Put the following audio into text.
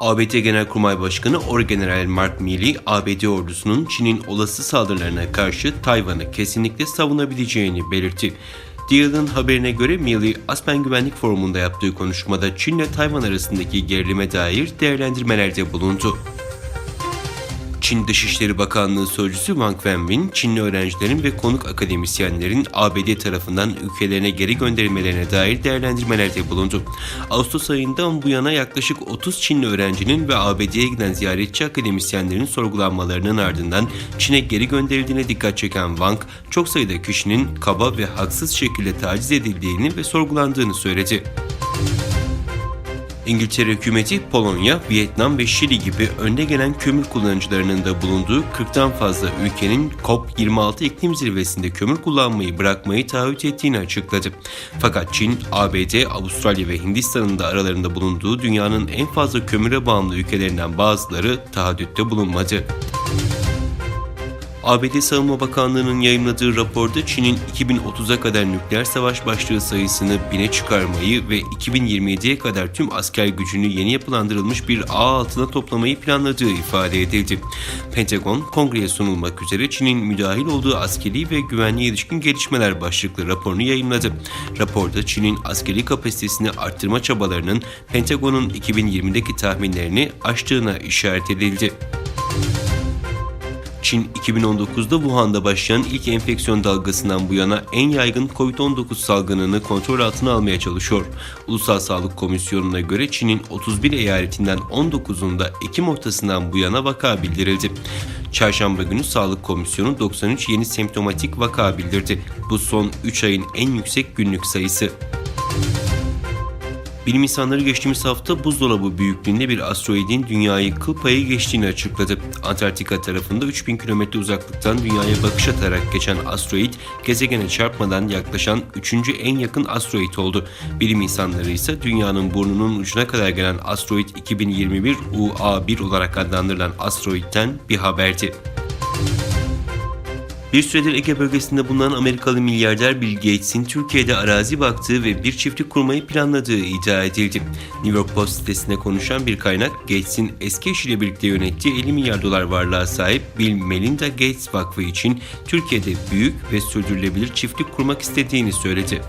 ABD Genelkurmay Başkanı Orgeneral Mark Milley, ABD ordusunun Çin'in olası saldırılarına karşı Tayvan'ı kesinlikle savunabileceğini belirtti. Deal'ın haberine göre Milley, Aspen Güvenlik Forumu'nda yaptığı konuşmada Çin ile Tayvan arasındaki gerilime dair değerlendirmelerde bulundu. Çin Dışişleri Bakanlığı Sözcüsü Wang Wenbin, Çinli öğrencilerin ve konuk akademisyenlerin ABD tarafından ülkelerine geri gönderilmelerine dair değerlendirmelerde bulundu. Ağustos ayından bu yana yaklaşık 30 Çinli öğrencinin ve ABD'ye giden ziyaretçi akademisyenlerin sorgulanmalarının ardından Çin'e geri gönderildiğine dikkat çeken Wang, çok sayıda kişinin kaba ve haksız şekilde taciz edildiğini ve sorgulandığını söyledi. İngiltere hükümeti Polonya, Vietnam ve Şili gibi önde gelen kömür kullanıcılarının da bulunduğu 40'tan fazla ülkenin COP26 iklim zirvesinde kömür kullanmayı bırakmayı taahhüt ettiğini açıkladı. Fakat Çin, ABD, Avustralya ve Hindistan'ın da aralarında bulunduğu dünyanın en fazla kömüre bağımlı ülkelerinden bazıları taahhütte bulunmadı. ABD Savunma Bakanlığı'nın yayınladığı raporda Çin'in 2030'a kadar nükleer savaş başlığı sayısını bine çıkarmayı ve 2027'ye kadar tüm asker gücünü yeni yapılandırılmış bir ağ altına toplamayı planladığı ifade edildi. Pentagon, kongreye sunulmak üzere Çin'in müdahil olduğu askeri ve güvenliğe ilişkin gelişmeler başlıklı raporunu yayınladı. Raporda Çin'in askeri kapasitesini arttırma çabalarının Pentagon'un 2020'deki tahminlerini aştığına işaret edildi. Çin 2019'da Wuhan'da başlayan ilk enfeksiyon dalgasından bu yana en yaygın COVID-19 salgınını kontrol altına almaya çalışıyor. Ulusal Sağlık Komisyonu'na göre Çin'in 31 eyaletinden 19'unda Ekim ortasından bu yana vaka bildirildi. Çarşamba günü Sağlık Komisyonu 93 yeni semptomatik vaka bildirdi. Bu son 3 ayın en yüksek günlük sayısı. Bilim insanları geçtiğimiz hafta buzdolabı büyüklüğünde bir asteroidin dünyayı kıl payı geçtiğini açıkladı. Antarktika tarafında 3000 kilometre uzaklıktan dünyaya bakış atarak geçen asteroid, gezegene çarpmadan yaklaşan 3. en yakın asteroid oldu. Bilim insanları ise dünyanın burnunun ucuna kadar gelen asteroid 2021 UA1 olarak adlandırılan asteroidten bir haberdi. Bir süredir Ege bölgesinde bulunan Amerikalı milyarder Bill Gates'in Türkiye'de arazi baktığı ve bir çiftlik kurmayı planladığı iddia edildi. New York Post sitesine konuşan bir kaynak, Gates'in eski eşiyle birlikte yönettiği 50 milyar dolar varlığa sahip Bill Melinda Gates Vakfı için Türkiye'de büyük ve sürdürülebilir çiftlik kurmak istediğini söyledi.